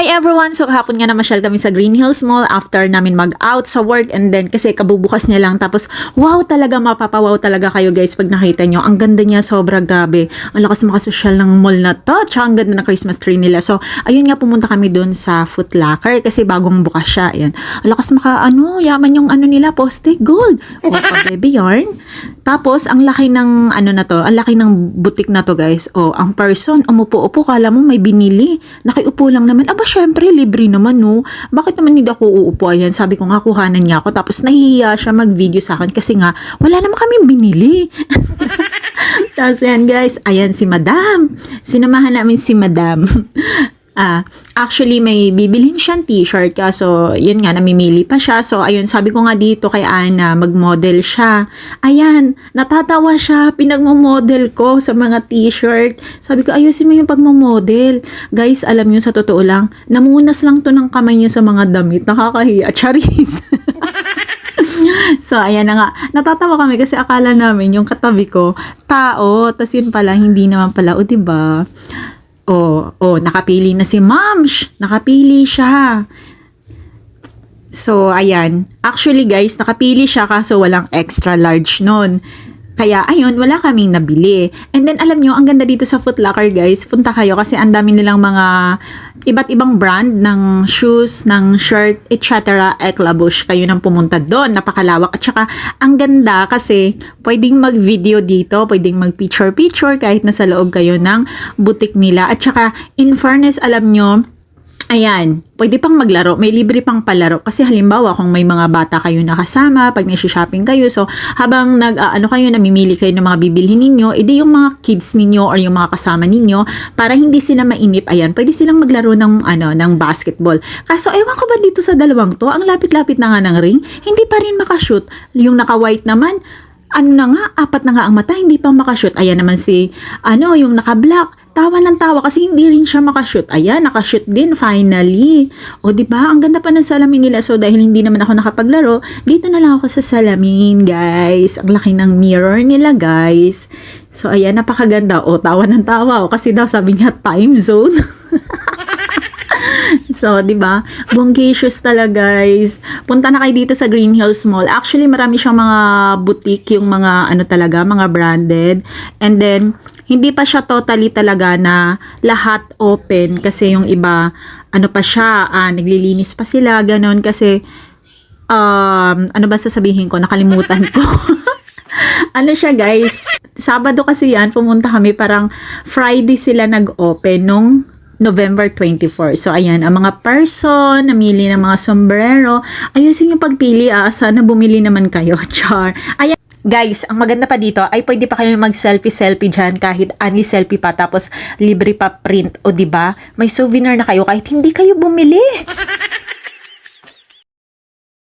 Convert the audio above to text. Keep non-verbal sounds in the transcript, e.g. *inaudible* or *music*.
Hi everyone! So kahapon nga na masyal kami sa Green Hills Mall after namin mag-out sa work and then kasi kabubukas niya lang tapos wow talaga mapapawaw talaga kayo guys pag nakita nyo. Ang ganda niya sobra grabe. Ang lakas makasosyal ng mall na to. Tsaka ang ganda ng Christmas tree nila. So ayun nga pumunta kami dun sa Foot Locker kasi bagong bukas siya. Ayan. Ang lakas maka ano yaman yung ano nila poste gold. O pa baby yarn. Tapos ang laki ng ano na to. Ang laki ng butik na to guys. O ang person umupo-upo kala mo may binili. Nakiupo lang naman. Aba syempre libre naman no. Bakit naman hindi ako uupo? Ayan sabi ko nga kuhanan niya ako. Tapos nahihiya siya mag-video sa akin kasi nga wala naman kaming binili. *laughs* Tapos yan guys, ayan si Madam. Sinamahan namin si Madam. *laughs* Ah, actually may bibilhin siyang t-shirt kaso yun nga namimili pa siya. So ayun, sabi ko nga dito kay Ana, mag-model siya. Ayan, natatawa siya, pinagmo-model ko sa mga t-shirt. Sabi ko ayusin mo yung pagmo-model. Guys, alam niyo sa totoo lang, namunas lang to ng kamay niya sa mga damit. Nakakahiya. Charis. *laughs* So, ayan na nga. Natatawa kami kasi akala namin yung katabi ko, tao. Tapos yun pala, hindi naman pala. O, diba? O, o, nakapili na si Mamsh. Nakapili siya. So, ayan. Actually, guys, nakapili siya kaso walang extra large nun. Kaya, ayun, wala kaming nabili. And then, alam nyo, ang ganda dito sa Foot Locker, guys. Punta kayo kasi ang dami nilang mga iba't ibang brand ng shoes, ng shirt, etc. Eklabush. Kayo nang pumunta doon. Napakalawak. At saka, ang ganda kasi pwedeng mag-video dito, pwedeng mag-picture-picture kahit nasa loob kayo ng butik nila. At saka, in fairness, alam nyo, Ayan, pwede pang maglaro, may libre pang palaro. Kasi halimbawa, kung may mga bata kayo nakasama, pag nasi-shopping kayo, so habang nag, uh, ano kayo, namimili kayo ng mga bibilhin ninyo, edi yung mga kids ninyo or yung mga kasama ninyo, para hindi sila mainip, ayan, pwede silang maglaro ng, ano, ng basketball. Kaso, ewan ko ba dito sa dalawang to, ang lapit-lapit na nga ng ring, hindi pa rin makashoot. Yung naka-white naman, ano na nga, apat na nga ang mata, hindi pa makashoot. Ayan naman si, ano, yung naka-black, tawa ng tawa kasi hindi rin siya makashoot. Ayan, nakashoot din finally. O di ba? Ang ganda pa ng salamin nila. So dahil hindi naman ako nakapaglaro, dito na lang ako sa salamin, guys. Ang laki ng mirror nila, guys. So ayan, napakaganda. O tawa ng tawa. O kasi daw sabi niya time zone. *laughs* So, 'di ba? Bonggacious talaga, guys. Punta na kayo dito sa Green Hills Mall. Actually, marami siyang mga boutique, yung mga ano talaga, mga branded. And then hindi pa siya totally talaga na lahat open kasi yung iba ano pa siya, ah, naglilinis pa sila, ganun kasi um, ano ba sasabihin ko, nakalimutan ko. *laughs* ano siya guys, Sabado kasi yan, pumunta kami parang Friday sila nag-open nung November 24. So, ayan, ang mga person, namili ng mga sombrero, ayusin yung pagpili, ah, sana bumili naman kayo, *laughs* char. Ayan, Guys, ang maganda pa dito ay pwede pa kayo mag-selfie-selfie dyan kahit ani selfie pa tapos libre pa print o ba? May souvenir na kayo kahit hindi kayo bumili.